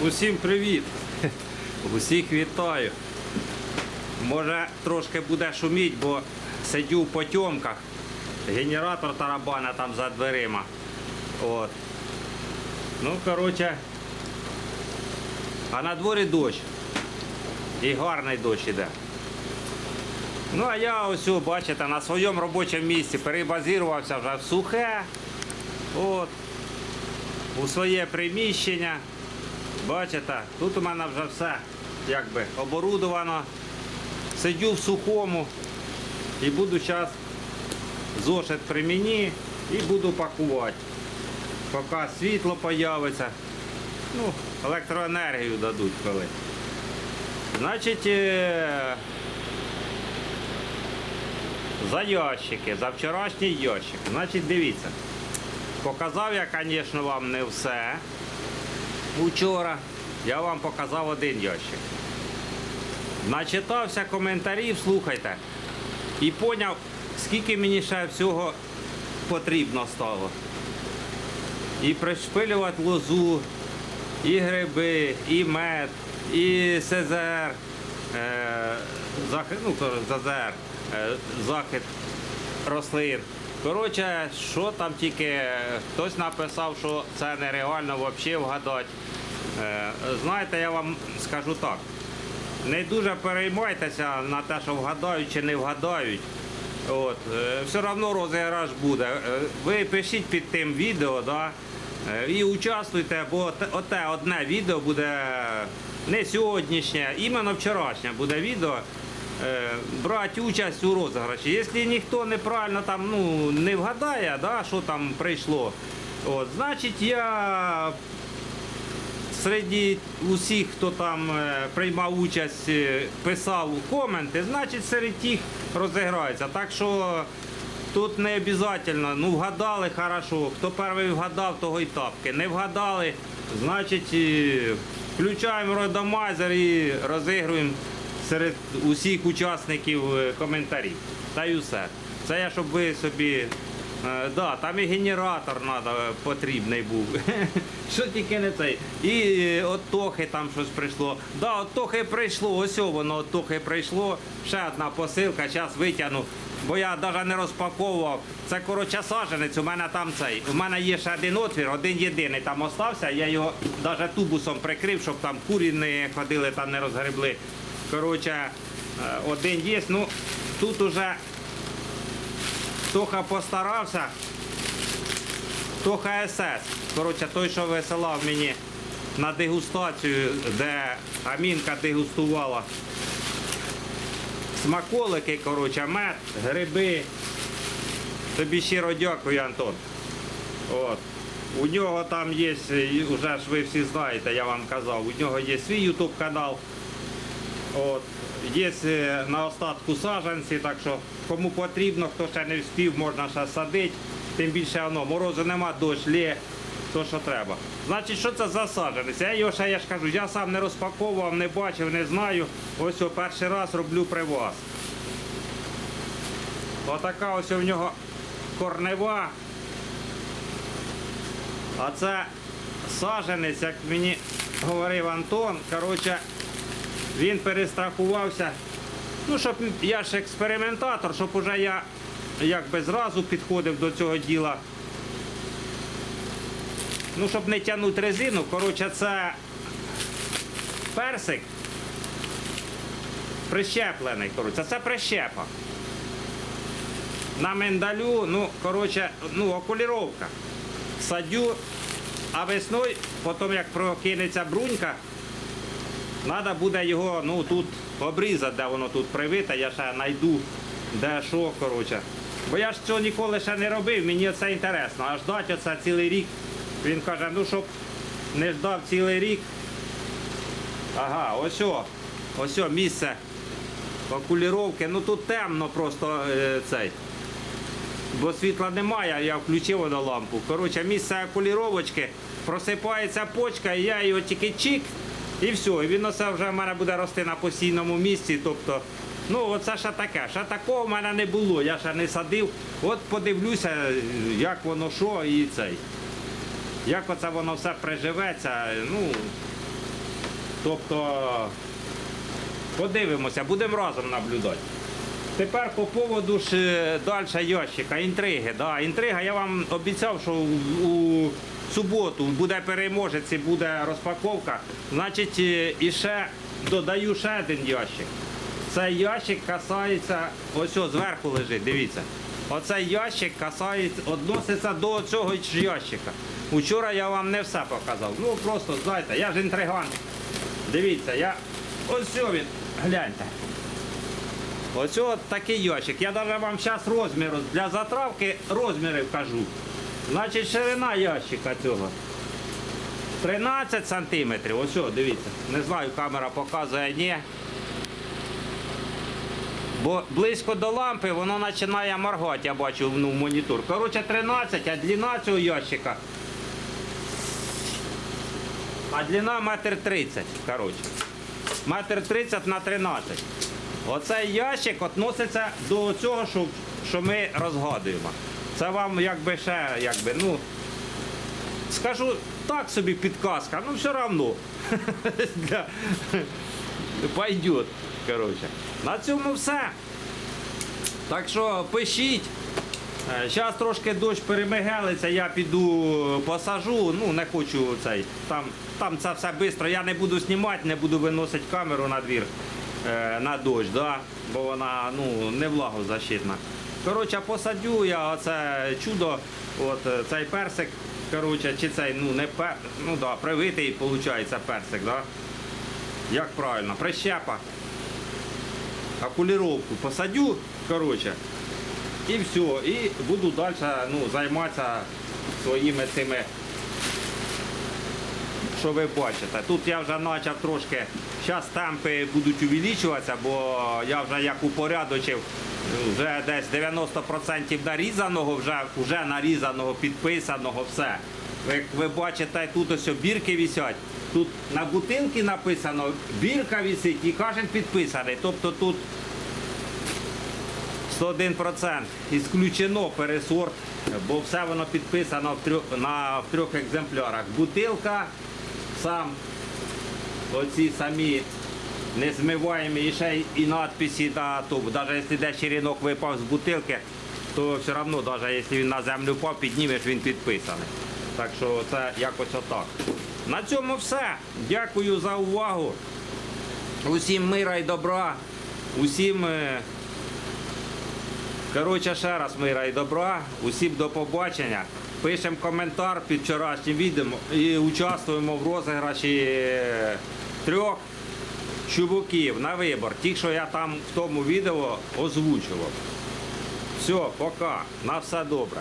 Усім привіт! Усіх вітаю. Може трошки буде шуміть, бо сидю в потьомках. Генератор тарабана там за дверима. От. Ну, коротше. А на дворі дощ. І гарний дощ іде. Ну, а я ось, бачите, на своєму робочому місці перебазірувався вже в сухе. От. У своє приміщення. Бачите, тут у мене вже все якби оборудовано. Сидю в сухому і буду зараз зошит при мені і буду пакувати. Поки світло появиться. Ну, електроенергію дадуть коли. Значить, е, за ящики, за вчорашній ящик. Значить, дивіться. Показав я, звісно, вам не все. Учора я вам показав один ящик. Начитався коментарів, слухайте, і поняв, скільки мені ще всього потрібно стало. І пришпилювати лозу, і гриби, і мед, і СЗР, е, захід, ну, ЗЗР, е, захід рослин. Коротше, що там тільки е, хтось написав, що це нереально взагалі вгадати. Е, Знаєте, я вам скажу так. Не дуже переймайтеся на те, що вгадають чи не вгадають. От, е, все одно розіграш буде. Ви пишіть під тим відео, да, і участвуйте, бо оте одне відео буде не сьогоднішнє, іменно вчорашнє буде відео. Е, Брати участь у розіграші. Якщо ніхто неправильно там ну, не вгадає, да, що там прийшло, от, значить я серед усіх, хто там е, приймав участь, е, писав коменти, значить серед тих розіграється. Так що тут не обов'язково. Ну вгадали хорошо. Хто перший вгадав, того і тапки. Не вгадали, значить включаємо рандомайзер і розігруємо серед усіх учасників е, коментарів. Та й усе. Це я, щоб ви собі Е, да, там і генератор надо, е, потрібний був. Що тільки не цей. І е, от Тохи там щось прийшло. Да, от Тохи прийшло, ось воно от Тохи прийшло. Ще одна посилка, зараз витягну. Бо я навіть не розпаковував. Це коротше саженець, у мене там цей. У мене є ще один отвір, один єдиний там остався. Я його навіть тубусом прикрив, щоб там курі не ходили, там не розгребли. Коротше, е, один є. Ну, тут уже Тоха постарався. Тоха СС. Коротше, той, що висилав мені на дегустацію, де Амінка дегустувала смаколики, коротше, мед, гриби. Тобі щиро дякую, Антон. От. У нього там є, вже ж ви всі знаєте, я вам казав, у нього є свій YouTube канал. От. Є е, на остатку саджанці, так що кому потрібно, хто ще не вспів, можна ще садити. Тим більше воно, морозу нема, дощ лє, то що треба. Значить, що це за саджанець? Я його ще я ж кажу, я сам не розпаковував, не бачив, не знаю. Ось о, перший раз роблю при вас. Отака ось у нього корнева. А це саджанець, як мені говорив Антон. Коротше, він перестрахувався. Ну, щоб я ж експериментатор, щоб уже я якби зразу підходив до цього діла. Ну, щоб не тягнути резину, коротше, це персик прищеплений. Коротше, це прищепа. На миндалю, ну, коротше, ну, окуліровка. Садю, а весною, потім як прокинеться брунька, Треба буде його ну, тут обрізати, де воно тут привите, я ще знайду, де що, коротше. Бо я ж цього ніколи ще не робив, мені це інтересно. А ждати оце цілий рік. Він каже, ну щоб не ждав цілий рік. Ага, ось ось місце окуліровки. Ну тут темно просто е, цей. Бо світла немає, я включив водолампу. Коротше, місце окуліровочки, просипається почка, і я його тільки чик, і все. І він оце вже в мене буде рости на постійному місці. Тобто, ну оце ще таке. Ще такого в мене не було. Я ще не садив. От подивлюся, як воно що і цей. Як оце воно все приживеться. Ну, Тобто подивимося, будемо разом наблюдати. Тепер по поводу ж е, далі ящика, інтриги. Да, інтрига, я вам обіцяв, що у, у суботу буде переможець і буде розпаковка. Значить, е, і ще додаю ще один ящик. Цей ящик касається, ось ось зверху лежить, дивіться. Оцей ящик касається, відноситься до цього ж ящика. Учора я вам не все показав. Ну просто знаєте, я ж інтригант. Дивіться, я ось він, гляньте. Ось от такий ящик. Я навіть вам зараз розмір для затравки розміри кажу. Значить, ширина ящика цього. 13 сантиметрів. Ось, дивіться. Не знаю, камера показує, ні. Бо близько до лампи воно починає моргати, я бачу ну, в монітор. Коротше, 13, а длина цього ящика. А длина метр 30, коротше. Метр 30 на 13. Оцей ящик відноситься до цього, що, що ми розгадуємо. Це вам якби ще, якби, ну, скажу так собі підказка, ну все одно. Пойдет. Коротше. На цьому все. Так що пишіть. Зараз трошки дощ перемигелиться, я піду посажу, ну не хочу цей. Там, там це все швидко. Я не буду знімати, не буду виносити камеру на двір е, на дощ, да? бо вона ну, не влагозащитна. Коротше, посадю я оце чудо, от е, цей персик, коротше, чи цей, ну не пер, ну да, привитий, виходить, персик, да? Як правильно, прищепа. Окуліровку посадю, коротше, і все. І буду далі ну, займатися своїми цими, що ви бачите. Тут я вже почав трошки, зараз темпи будуть увеличуватися, бо я вже як упорядочив, вже десь 90% нарізаного, вже, вже нарізаного, підписаного, все. Як ви бачите, тут ось бірки висять. Тут на бутилці написано, бірка висить і кожен підписаний. Тобто тут 101% ісключено пересорт, бо все воно підписано в трьох, на, в трьох екземплярах. Бутилка, сам, оці самі незмиваємі і ще і надписи на туб. Навіть якщо десь черенок випав з бутилки, то все одно, навіть якщо він на землю впав, піднімеш, він підписаний. Так що це якось отак. На цьому все. Дякую за увагу. Усім мира і добра. Усім. е, Коротше, ще раз мира і добра. Усім до побачення. Пишемо коментар під вчорашнім відео і участвуємо в розіграші е, трьох чубуків на вибор. Ті, що я там в тому відео озвучував. Все, пока. На все добре.